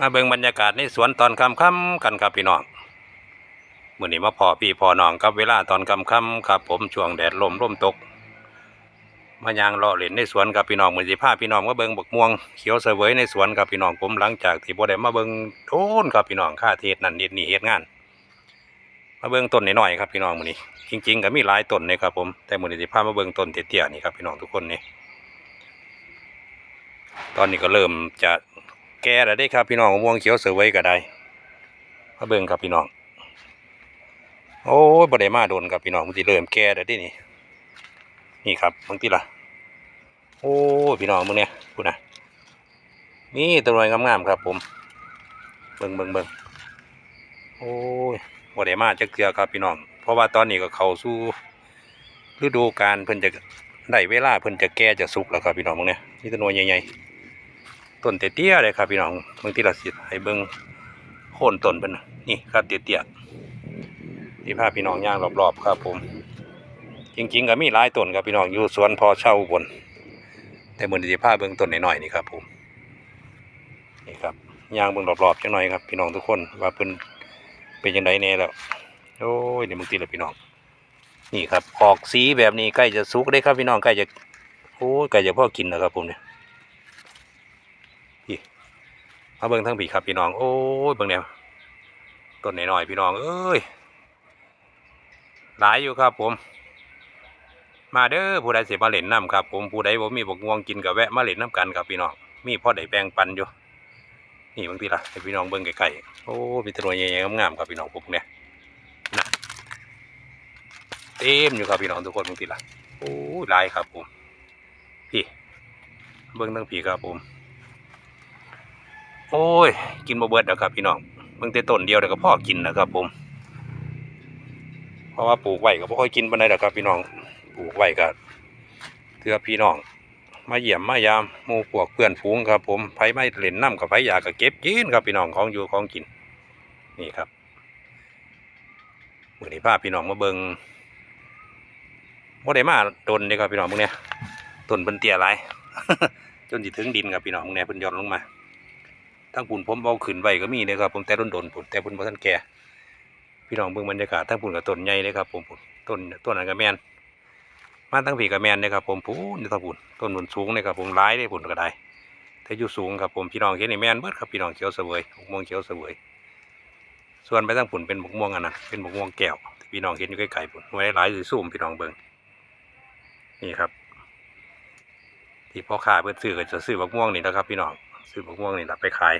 มาเบิ่งบรรยากาศในสวนตอนค่ำๆกันครับพี่น้องมื้อนี้มาพอพี่พอน้องกับเวลาตอนค่ำๆครับ ผมช่วงแดดลมร่มตก มายางเลาะเล่นในสวนกับพี่น้องมือสิพาพี่น้องมาเบิ่งบกม่วงเขียวเสวยในสวนกับพี่น้องผมหลังจากที่บ่ได้มาเบิ่งโทนครับพี่น้องค่าเทศนั่นเฮ็ดนี่เฮ็ดงาน มาเบิ่งต้นน้อยๆครับพี่น้องมื้อนี้ จริง ๆ ก็มีหลายต้นเลยครับผมแต่มื้อนี้สิพามาเบิ่งต้นเตี้ยๆนี่ครับพี่น้องทุกคนนี่ตอนนี้ก็เริ่มจะ แก่แล้วได้ครับพี่น้องมะม่วงเขียวเสือไว้ก็ได้มาเบิ่งครับพี่น้อง โอ้ยบ่ได้มาโดนครับพี่น้องมันสิเริ่มแก่แล้วเด้นี่ นี่ครับบางทีล่ะ โอ้ยพี่น้องมึงเนี่ยพูดนะนี่ตัวน้อยงามๆครับ ผม เบิ่งเบิ่งเบิ่งโอ้ยบ่ได้มาจักลือครับพี่น้อง เพราะว่าตอนนี้ก็เข้าสู่ฤดูกาลเพิ่นจะได้เวลาเพิ่นจะแก่จะสุกแล้วครับพี่น้องมึงเนี่ยนี่ตัวน้อยใหญ่ๆ ต้นเตี้ยๆเลยครับพี่น้องบางทีเราสิให้เบิ่งโค่นต้นเป็นน่ะนี่ครับเตี้ยๆที่พาพี่น้องย่างรอบๆครับผม จริงๆก็มีหลายต้นครับพี่น้องอยู่สวนพอเช่าบน แต่เหมือนที่พาเบิ่งต้นหน่อยๆนี่ครับผมนี่ครับย่างเบิ่งรอบๆจังหน่อยครับพี่น้องทุกคนว่าเพิ่นเป็นยังไงแน่แล้วโอ้ยนี่บางทีละพี่น้อง นี่ครับออกสีแบบนี้ใกล้จะสุกได้ครับพี่น้องใกล้จะโอ้ยใกล้จะพ่อกินแล้วครับผมเนี่ย มาเบิ่งทั้งผีครับพี่น้องโอ้ยเบิ่งแนวต้นหน่อยๆพี่น้องเอ้ยหลายอยู่ครับผม มาเด้อผู้ใดเสียมาเล่นน้ำครับผมผู้ใดบ่มีบกงวงกินกับแวะมาเล่นน้ำกันครับพี่น้องมีพ่อใดแบ่งปันอยู่นี่บางทีล่ะให้พี่น้องเบิ่งไกลๆโอ้มีแตัวใหญ่ๆงามๆครับพี่น้องผมเนี่ยนะเต็มอยู่ครับพี่น้องทุกคนบางทีล่ะโอ้ยหลายครับผมพี่เบิ่งทั้งผีครับผม โอ้ย กินบ่เบิดแล้วครับพี่น้องเบิ่งแต่ต้นเดียวเดี๋ยวก็พ่อกินนะครับผม เพราะว่าปลูกไว้ก็บ่ค่อยกินปานใดดอกครับ พี่น้องปลูกไว้ก็เพื่อพี่น้อง มาเยี่ยมมายามหมู่พวกเพื่อนฝูงครับ ผมไผไม่เล่นน้ำกับไผอยากก็เก็บกินครับพี่น้องของอยู่ของกิน นี่ครับมื้อนี้พาพี่น้องมาเบิงบ่ได้มาโดนเด้ครับพี่น้องพวกเนี้ยต้นเพิ่นเตี้ยหลายจนสิถึงดินครับพี่น้องพวกเนี้ยเพิ่นหย่อนลงมา ทั้งปุ่นผมเอาขึ้นไว้ก็มีเลยครับผมแต่ต้นโดนๆปุ่นแต่ปุ่นบ่ทันแก่พี่น้องเบิ่งบรรยากาศทั้งปุ่นกับต้นใหญ่เลยครับผมปุ่นต้นต้นนั้นก็แมนมาทั้งผีก็แมนเลยครับผมปุ่นอยู่ทั้งปุ่นต้นปุ่นสูงเลยครับผมหลายเลยปุ่นก็ได้แต่อยู่สูงครับผมพี่น้องเห็นนี่แมนเบิดครับพี่น้องเขียวเสวยบกม่วงเขียวเสวยส่วนไปทั้งปุ่นเป็นบกม่วงอันนั้นเป็นบกม่วงแก้วพี่น้องเห็นอยู่ไกล้ๆปุ่นไว้หลายสิซูมพี่น้องเบิ่งนี่ครับที่พ่อค้าเพิ่นซื้อก็จะซื้อบกม่วงนี่นะครับพี่น้อง ซื้อบกม่วงนี่แหละไปขาย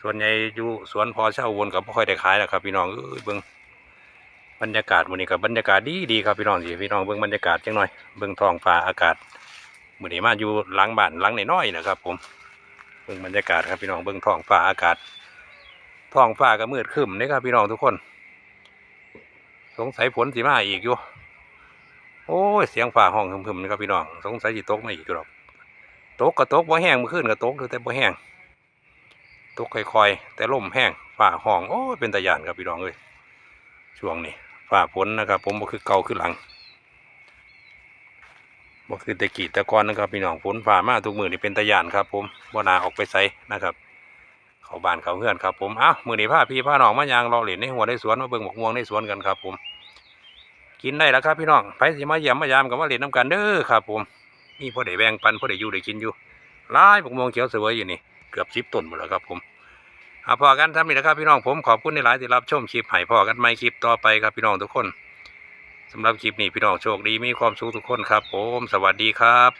ส่วนใหญ่อยู่สวนพอเช่าวนกับพ่ค่อยได้ขายนะครับ พี่น้องเอ้ยเบิ้งบรรยากาศมื้อนี้กับบรรยากาศดีดีครับพี่น้องสิพี่น้องเบิ้งบรรยากาศจังหน่อยเบิ้งท้องฟ้าอากาศมื้อนี้มาอยู่หลังบ้านหลังน้อยๆนะครับ ผมเบิ้งบรรยากาศครับพี่น้องเบิ้งท้องฟ้าอากาศท้องฟ้าก็มืดครึ้มนี่ครับพี่น้องทุกคน สงสัยฝนสิมาอีกอยู่ โอ้ยเสียงฟ้าห้องหึมๆนะครับพี่น้อง สงสัยสิตกมาอีกหรอก ตกก็ตกบ่แห้งเมื่อคืนก็ตกแต่บ่แห้งตกค่อยๆ แต่ลมแห้งฝ่าห้องโอ้เป็นตะยานครับพี่น้องเอ้ยช่วงนี้ฝ่าฝนนะครับ ผมบ่คือเก่าคือหลังบ่คือตะกี้ต่ก่อนนะครับพี่น้องฝนฝ่ามาทุกมือนี่เป็นตะยานครับ ผมบ่นาออกไปไสนะครับ เขาบ้านเขาเฮือนครับ ผมอ้าวมือนี้าพี่พาน้องมายางรอเล่นในหัวในสวนมาเบิ่งบักม่วงในสวนกันครับ ผม กินได้แล้วครับพี่น้องไปสิมาเยี่ยมมายามกับมาเล่นน้ำกันเด้อครับ ผม มีพ่อได้แบ่งปันพ่อได้อยู่ได้กินอยู่หลายพวกมองเขียวเสวยอยู่นี่เกือบสิบต้นหมดแล้วครับผมเอาพอกันทำนี่นะครับพี่น้องผมขอบคุณในหลายที่รับชมคลิปให้พอกันไม่คลิปต่อไปครับพี่น้องทุกคนสำหรับคลิปนี้พี่น้องโชคดีมีความสุขทุกคนครับ ผม สวัสดีครับ